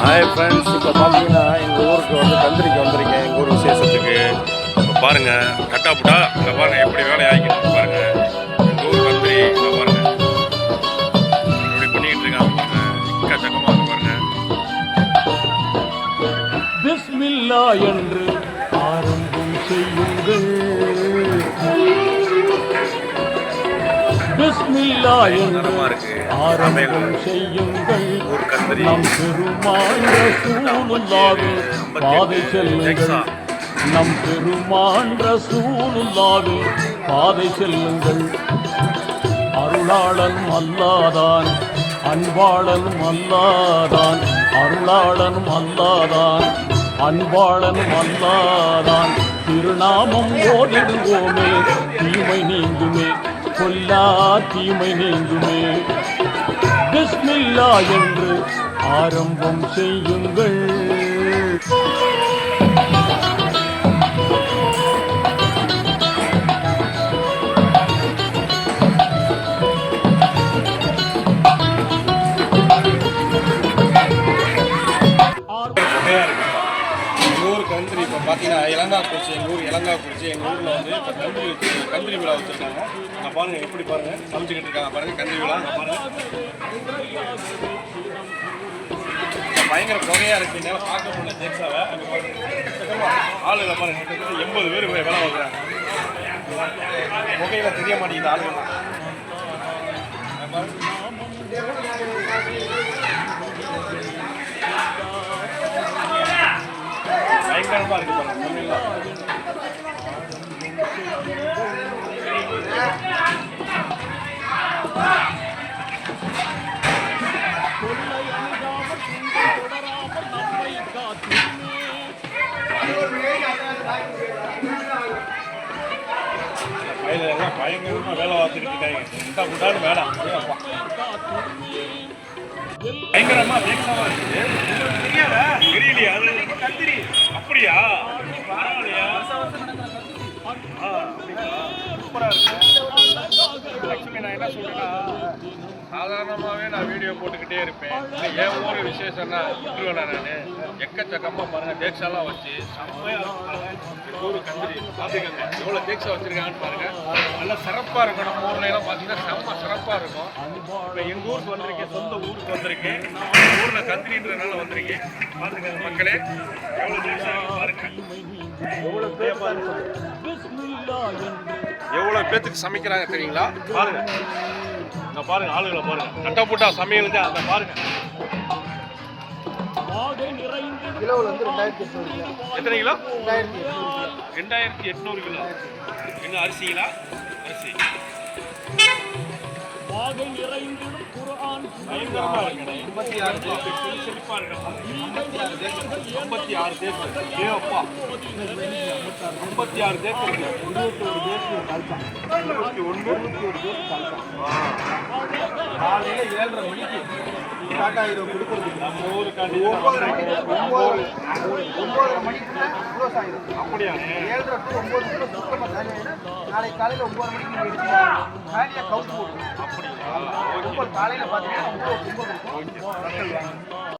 Hi friends இப்போ பார்த்தீங்கன்னா எங்கள் ஊருக்கு வந்து தந்திரிக்கு வந்திருக்கேன். எங்கள் ஊர் விசேஷத்துக்கு. இப்போ பாருங்கள் கட்டாப்புட்டா இங்கே பாருங்கள் எப்படி வேலை ஆகிக்கணும் பாருங்கள் இப்படி பண்ணிக்கிட்டு இருக்காங்க பாருங்கள் எக்கச்சக்கமாக இருக்கு என்று ஆரம்பம் செய்யும் பிஸ்மில்லா என்று ஆரம்பம் செய்யுங்கள். நம் பெருமான் ரசூலுல்லாவின் பாதை செல்லுங்கள். நம் பெருமான் ரசூலுல்லாவின் பாதை செல்லுங்கள். அருளாளனும் அல்லாதான். அன்பாளனும் அல்லாதான். அருளாளனும் அல்லாதான். அன்பாளனும் அல்லாதான். திருநாமம் ஓடிடுவோமே தீமை நீங்குமே. கொல்லா தீமை நீங்குமே. பிஸ்மில்லா என்று ஆரம்பம் செய்யுங்கள். பார்த்தீங்கன்னா இளங்காக்குறிச்சி எங்கள் ஊர் இளங்காக்குறிச்சி எங்கள் ஊரில் வந்து இப்போ கந்திரி கந்திரி விழா வச்சுருக்காங்க. நான் பாருங்கள் எப்படி பாருங்கள் சமைச்சிக்கிட்டு இருக்காங்க பாருங்கள் கந்திரி விழா நான் பாருங்கள் பயங்கர புகையாக இருக்கு என்னால் பார்க்க முடியல ஜெக்ஸாவை அங்கே பாருங்க. ஆளுகளை பாருங்கள் கிட்டத்தட்ட எண்பது பேர் வேலை பார்க்குறாங்க. முகையில் தெரிய மாட்டேங்குது ஆளுங்க பயங்கரமாக இருக்கு பாருங்க. பயங்கரமாக வேலை பார்த்துக்கிட்டு இருக்காங்க இந்த குட்டான்னு வேலை ஏ அப்பா. பயங்கரமா வேகமா இருக்கு. உங்களுக்கு தெரியாதா தெரியலையா அது நான் என்ன சொல்றேன்னா சாதாரணமாகவே நான் வீடியோ போட்டுக்கிட்டே இருப்பேன். என் ஊர் விசேஷம்னா விட்டுருவேன் நான். எக்கச்சக்கமாக பாருங்க தேக்ஷாலாம் வச்சு ஊர் கந்திரி பார்த்துக்கோங்க எவ்வளோ தேக்ஷா வச்சுருக்காங்கன்னு பாருங்க. நல்லா சிறப்பாக இருக்கும். நம்ம ஊர்ல எல்லாம் பார்த்தீங்கன்னா செம்ம சிறப்பாக இருக்கும். இப்போ எங்கள் ஊருக்கு வந்திருக்கேன் சொந்த ஊருக்கு வந்திருக்கேன். ஊரில் கந்திரின்றதுனால வந்திருக்கேன். பார்த்துக்கங்க மக்களே எவ்வளோ தேக்ஷா பாருங்க. எவ்வளோ பேர் பாருங்க எவ்வளோ பேத்துக்கு சமைக்கிறாங்க தெரியுங்களா? பாருங்க. இங்க பாருங்க ஆளுகளை பாருங்க. கட்ட போட்டா சமையல் தான் அந்த பாருங்க. வாகை நிறைந்து கிலோவில் வந்து ரெண்டாயிரத்தி எட்நூறு. கிலோ எத்தனை கிலோ ரெண்டாயிரத்தி எட்நூறு கிலோ. என்ன அரிசிங்களா? அரிசி. வாகை நிறைந்திடும் குர்ஆன் ஆறு ஐம்பத்தி ஆறு ஐம்பத்தி ஆறு இருபத்தி ஒன்று இருபத்தி ஒரு காலையில் ஏழரை மணிக்கு ஸ்டார்ட் ஆகிடும் கொடுக்குறதுக்கு நம்ம ஊருக்காண்டி ஒம்பது ஒம்பது ஒம்பதரை க்ளோஸ் ஆகிடும் ஏழரை டு சுத்தமாக நாளைக்கு காலையில் ஒம்பது மணிக்கு நீங்கள் எடுத்தீங்கன்னா காலியாக கவுத்து ஒம்பது காலையில் பார்த்தீங்கன்னா ஒம்பது ஒம்பது